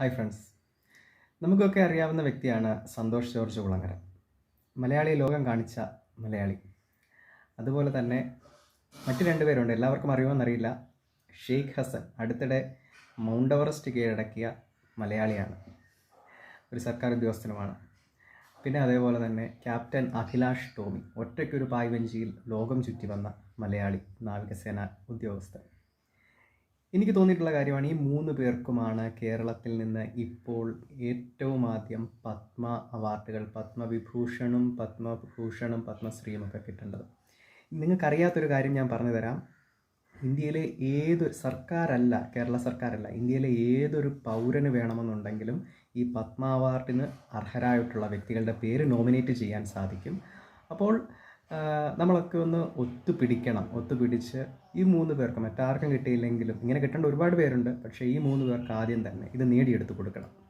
Hi friends നമുക്കൊക്കെ അറിയാവുന്ന വ്യക്തിയാണ് സന്തോഷ് ജോർജ് കുളങ്ങര. മലയാളി ലോകം കാണിച്ച മലയാളി. അതുപോലെ തന്നെ മറ്റു രണ്ടുപേരുണ്ട് എല്ലാവർക്കും അറിയുമെന്നറിയില്ല. ഷെയ്ഖ് ഹസൻ അടുത്തിടെ മൗണ്ട് എവറസ്റ്റ് കീഴടക്കിയ മലയാളിയാണ്. ഒരു സർക്കാർ ഉദ്യോഗസ്ഥനുമാണ്. പിന്നെ അതേപോലെ തന്നെ ക്യാപ്റ്റൻ അഭിലാഷ് ടോമി ഒറ്റയ്ക്കൊരു പായ്വഞ്ചിയിൽ ലോകം ചുറ്റി വന്ന മലയാളി നാവികസേന ഉദ്യോഗസ്ഥൻ. എനിക്ക് തോന്നിയിട്ടുള്ള കാര്യമാണ് ഈ മൂന്ന് പേർക്കുമാണ് കേരളത്തിൽ നിന്ന് ഇപ്പോൾ ഏറ്റവും ആദ്യം പത്മ അവാർഡുകൾ പത്മവിഭൂഷണും പത്മഭൂഷണും പത്മശ്രീയും ഒക്കെ കിട്ടേണ്ടത്. നിങ്ങൾക്കറിയാത്തൊരു കാര്യം ഞാൻ പറഞ്ഞു തരാം. ഇന്ത്യയിലെ ഏത് സർക്കാരല്ല കേരള സർക്കാരല്ല ഇന്ത്യയിലെ ഏതൊരു പൗരന് വേണമെന്നുണ്ടെങ്കിലും ഈ പത്മ അവാർഡിന് അർഹരായിട്ടുള്ള വ്യക്തികളുടെ പേര് നോമിനേറ്റ് ചെയ്യാൻ സാധിക്കും. അപ്പോൾ നമ്മളൊക്കെ ഒന്ന് ഒത്തുപിടിക്കണം. ഒത്തുപിടിച്ച് ഈ മൂന്ന് പേർക്ക് മറ്റാർക്കും കിട്ടിയില്ലെങ്കിലും ഇങ്ങനെ കിട്ടേണ്ട ഒരുപാട് പേരുണ്ട്. പക്ഷേ ഈ മൂന്ന് പേർക്ക് ആദ്യം തന്നെ ഇത് നേടിയെടുത്ത് കൊടുക്കണം.